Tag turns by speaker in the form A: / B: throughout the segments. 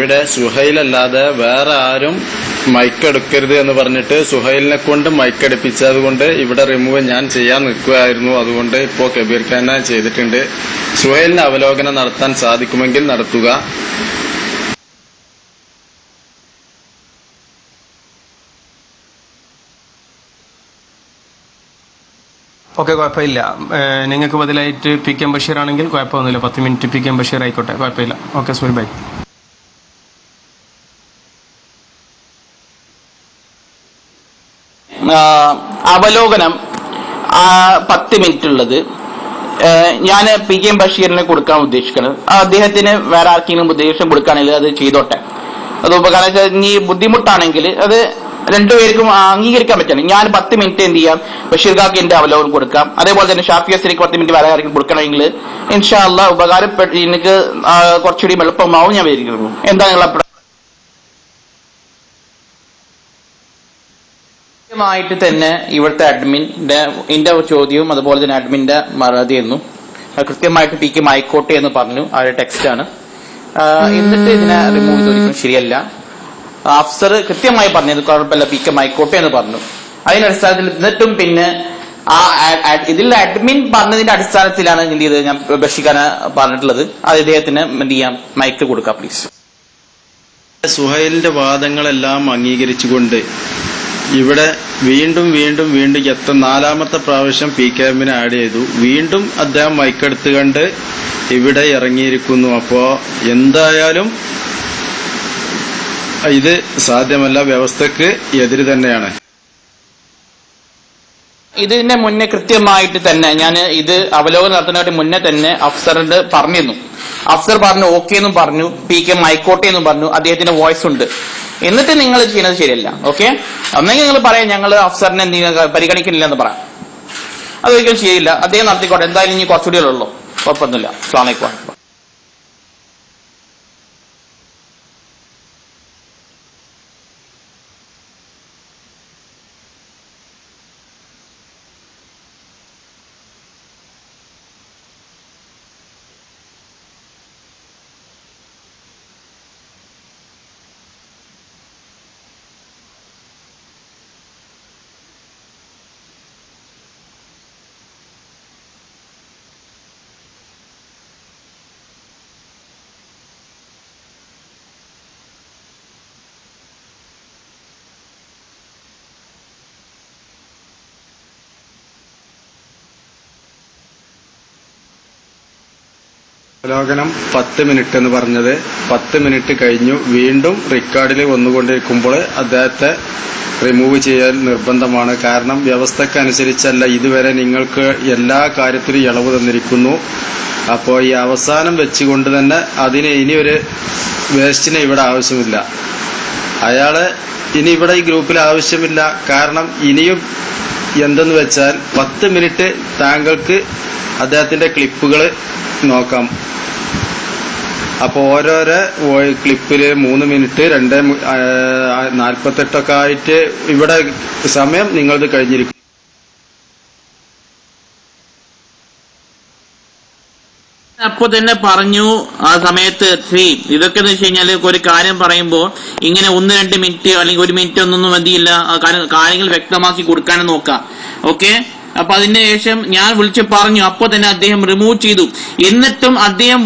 A: ഇവിടെ സുഹൈലല്ലാതെ വേറെ ആരും മൈക്ക് എടുക്കരുത് എന്ന് പറഞ്ഞിട്ട് സുഹൈലിനെ കൊണ്ട് മൈക്ക് കൊണ്ട് ഇവിടെ റിമൂവ് ഞാൻ ചെയ്യാൻ നിൽക്കുകയായിരുന്നു അതുകൊണ്ട് ഇപ്പോൾ കബീർ ഖാന ചെയ്തിട്ടുണ്ട്. സുഹൈലിന് അവലോകനം നടത്താൻ സാധിക്കുമെങ്കിൽ നടത്തുക.
B: ഓക്കെ കുഴപ്പമില്ല. നിങ്ങൾക്ക് ബദലായിട്ട് പി കെ ബഷീർ ആണെങ്കിൽ കുഴപ്പമൊന്നുമില്ല. പത്ത് മിനിറ്റ് പി കെ ബഷീർ ആയിക്കോട്ടെ കുഴപ്പമില്ല. Okay Suhail bye.
C: അവലോകനം പത്ത് മിനിറ്റ് ഉള്ളത് ഞാൻ പി കെ എം ബഷീറിനെ കൊടുക്കാൻ ഉദ്ദേശിക്കുന്നത് അദ്ദേഹത്തിന് വേറെ ആർക്കെങ്കിലും ഉദ്ദേശം കൊടുക്കുകയാണെങ്കിൽ അത് ചെയ്തോട്ടെ. അത് ഉപകാരം ഇനി ബുദ്ധിമുട്ടാണെങ്കിൽ അത് രണ്ടുപേർക്കും അംഗീകരിക്കാൻ പറ്റണം. ഞാൻ പത്ത് മിനിറ്റ് എന്ത് ചെയ്യാം? ബഷീർ കാക്ക് എന്റെ അവലോകനം കൊടുക്കാം. അതേപോലെ തന്നെ ഷാഫി അസ്രിക്ക് പത്ത് മിനിറ്റ് വേറെ ആർക്കും കൊടുക്കണമെങ്കിൽ ഇൻഷാല്ല ഉപകാരപ്പെട്ട് എനിക്ക് കുറച്ചുകൂടി എളുപ്പമാവും ഞാൻ വിചാരിക്കുന്നു. എന്താ നിങ്ങളുടെ കൃത്യമായിട്ട് തന്നെ ഇവിടുത്തെ അഡ്മിന്റെ എന്റെ ചോദ്യവും അതുപോലെ തന്നെ അഡ്മിന്റെ മറുപടിയെന്നു എന്നു. കൃത്യമായിട്ട് പി കെ മൈക്കോട്ടെ എന്ന് പറഞ്ഞു. ഒരു ടെക്സ്റ്റ് ആണ്. എന്നിട്ട് ഇതിനെ റിമൂവ് ചെയ്തൊരിക്കലും ശരിയല്ല. അഫ്സർ കൃത്യമായി പറഞ്ഞത് കുഴപ്പമില്ല പി കെ മൈക്കോട്ടെ എന്ന് പറഞ്ഞു. അതിന്റെ അടിസ്ഥാനത്തിൽ എന്നിട്ടും പിന്നെ ആ ഇതിൽ അഡ്മിൻ പറഞ്ഞതിന്റെ അടിസ്ഥാനത്തിലാണ് എന്ത് ചെയ്തത് ഞാൻ ബഷിക്കാനെ പറഞ്ഞിട്ടുള്ളത്. അത് ഇദ്ദേഹത്തിന് എന്ത് ചെയ്യാം? മൈക്ക് കൊടുക്കാം പ്ലീസ്
A: സുഹൈലിന്റെ വാദങ്ങളെല്ലാം അംഗീകരിച്ചുകൊണ്ട് ഇവിടെ വീണ്ടും വീണ്ടും വീണ്ടും എത്ര നാലാമത്തെ പ്രാവശ്യം പി ക്യാമ്പിനെ ആഡ് ചെയ്തു. വീണ്ടും അദ്ദേഹം മൈക്കെടുത്ത് കണ്ട് ഇവിടെ ഇറങ്ങിയിരിക്കുന്നു. അപ്പോ എന്തായാലും ഇത് സാധ്യമല്ല. വ്യവസ്ഥക്ക് എതിര് തന്നെയാണ്.
C: ഇതിന്റെ മുന്നേ കൃത്യമായിട്ട് തന്നെ ഞാൻ ഇത് അവലോകനം നടത്തുന്നതിന് മുന്നേ തന്നെ അഫ്സറിന്റെ പറഞ്ഞിരുന്നു. അഫ്സർ പറഞ്ഞു ഓക്കെ എന്നും പറഞ്ഞു. പി കെ മൈക്കോട്ടെ എന്നും പറഞ്ഞു. അദ്ദേഹത്തിന്റെ വോയിസ് ഉണ്ട്. എന്നിട്ട് നിങ്ങൾ ചെയ്യുന്നത് ശരിയല്ല. ഓക്കെ? ഒന്നെങ്കിൽ നിങ്ങൾ പറയാം ഞങ്ങൾ അഫ്സറിനെ പരിഗണിക്കുന്നില്ല എന്ന് പറയാം. അതൊരിക്കലും ചെയ്യില്ല. അദ്ദേഹം നടത്തിക്കോട്ടെ. എന്തായാലും ഇനി കുറച്ചുകൂടി ഉള്ളൂ. കുഴപ്പമൊന്നുമില്ല. അസ്ലാം
A: അവലോകനം പത്ത് മിനിറ്റ് എന്ന് പറഞ്ഞത്. പത്ത് മിനിറ്റ് കഴിഞ്ഞു. വീണ്ടും റെക്കോർഡിൽ വന്നുകൊണ്ടിരിക്കുമ്പോൾ അദ്ദേഹത്തെ റിമൂവ് ചെയ്യാൻ നിർബന്ധമാണ്. കാരണം വ്യവസ്ഥക്കനുസരിച്ചല്ല. ഇതുവരെ നിങ്ങൾക്ക് എല്ലാ കാര്യത്തിലും ഇളവ് തന്നിരിക്കുന്നു. അപ്പോൾ ഈ അവസാനം വെച്ചുകൊണ്ട് തന്നെ അതിന് ഇനി ഒരു വേസ്റ്റിന് ഇവിടെ ആവശ്യമില്ല. അയാളെ ഇനി ഇവിടെ ഈ ഗ്രൂപ്പിൽ ആവശ്യമില്ല. കാരണം ഇനിയും എന്തെന്ന് വെച്ചാൽ പത്ത് മിനിറ്റ് താങ്കൾക്ക് അദ്ദേഹത്തിന്റെ ക്ലിപ്പുകൾ നോക്കാം. അപ്പോൾ ഓരോരോ ക്ലിപ്പിൽ മൂന്ന് മിനിറ്റ് രണ്ട് നാൽപ്പത്തെട്ടൊക്കെ ആയിട്ട് ഇവിടെ സമയം നിങ്ങളത് കഴിഞ്ഞിരിക്കും.
C: അപ്പൊ തന്നെ പറഞ്ഞു ആ സമയത്ത് ശ്രീ ഇതൊക്കെ എന്ന് വെച്ച് കഴിഞ്ഞാൽ ഒരു കാര്യം പറയുമ്പോൾ ഇങ്ങനെ ഒന്ന് രണ്ട് മിനിറ്റ് അല്ലെങ്കിൽ ഒരു മിനിറ്റ് ഒന്നും മതിയില്ല. കാര്യങ്ങൾ വ്യക്തമാക്കി കൊടുക്കാനും നോക്കാം. ഓക്കെ? അപ്പൊ അതിനുശേഷം ഞാൻ വിളിച്ചു പറഞ്ഞു അപ്പൊ തന്നെ അദ്ദേഹം റിമൂവ് ചെയ്തു. എന്നിട്ടും അദ്ദേഹം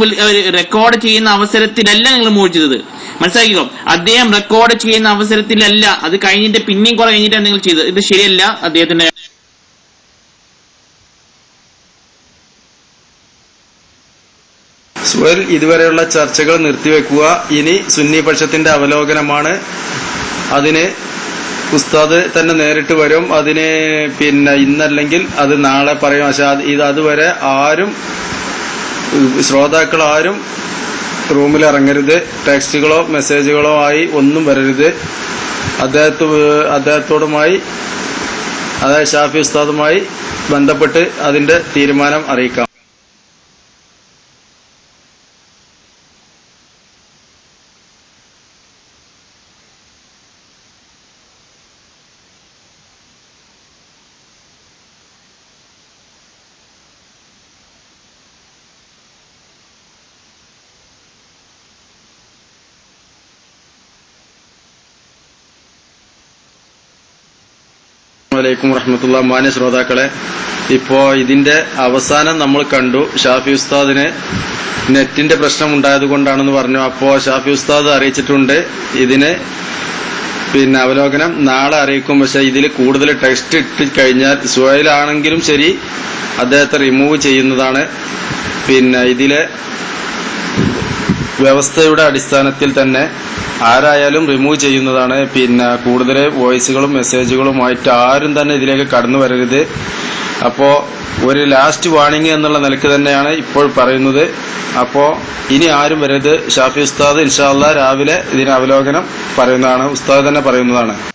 C: റെക്കോർഡ് ചെയ്യുന്ന അവസരത്തിലല്ല നിങ്ങൾ റിമൂവ് ചെയ്തത്. മനസ്സിലാക്കിക്കോ അദ്ദേഹം റെക്കോർഡ് ചെയ്യുന്ന അവസരത്തിലല്ല. അത് കഴിഞ്ഞിട്ട് പിന്നെയും കുറെ കഴിഞ്ഞിട്ടാണ് നിങ്ങൾ ചെയ്തത്. ഇത് ശരിയല്ല. അദ്ദേഹത്തിന്റെ
A: ഇതുവരെയുള്ള ചർച്ചകൾ നിർത്തിവെക്കുക. ഇനി സുന്നി പക്ഷത്തിന്റെ അവലോകനമാണ്. അതിന് ഉസ്താദ് തന്നെ നേരിട്ട് വരും. അതിന് പിന്നെ ഇന്നല്ലെങ്കിൽ അത് നാളെ പറയും. പക്ഷെ ഇത് അതുവരെ ആരും ശ്രോതാക്കൾ ആരും റൂമിൽ ഇറങ്ങരുത് ടെക്സ്റ്റുകളോ മെസ്സേജുകളോ ആയി ഒന്നും വരരുത്. അദ്ദേഹത്ത് അദ്ദേഹത്തോടുമായി അതായത് ഷാഫി ഉസ്താദുമായി ബന്ധപ്പെട്ട് അതിന്റെ തീരുമാനം അറിയിക്കാം. വലൈക്കും വറഹമത്തുള്ള മാന്യ ശ്രോതാക്കളെ ഇപ്പോ ഇതിന്റെ അവസാനം നമ്മൾ കണ്ടു ഷാഫി ഉസ്താദിന് നെറ്റിന്റെ പ്രശ്നം ഉണ്ടായത് കൊണ്ടാണെന്ന് പറഞ്ഞു. അപ്പോ ഷാഫി ഉസ്താദ് അറിയിച്ചിട്ടുണ്ട് ഇതിന് പിന്നെ അവലോകനം നാളെ അറിയിക്കും. പക്ഷെ ഇതിൽ കൂടുതൽ ടെക്സ്റ്റ് ഇട്ട് കഴിഞ്ഞാൽ സുഹയിലാണെങ്കിലും ശരി അദ്ദേഹത്തെ റിമൂവ് ചെയ്യുന്നതാണ്. പിന്നെ ഇതിലെ വ്യവസ്ഥയുടെ അടിസ്ഥാനത്തിൽ തന്നെ ആരായാലും റിമൂവ് ചെയ്യുന്നതാണ്. പിന്നെ കൂടുതൽ വോയിസുകളും മെസ്സേജുകളുമായിട്ട് ആരും തന്നെ ഇതിലേക്ക് കടന്നു വരരുത്. അപ്പോൾ ഒരു ലാസ്റ്റ് വാണിംഗ് എന്നുള്ള നിലയ്ക്ക് തന്നെയാണ് ഇപ്പോൾ പറയുന്നത്. അപ്പോൾ ഇനി ആരും വരരുത്. ഷാഫി ഉസ്താദ് ഇൻഷാല്ല രാവിലെ ഇതിന് അവലോകനം പറയുന്നതാണ്. ഉസ്താദ് തന്നെ പറയുന്നതാണ്.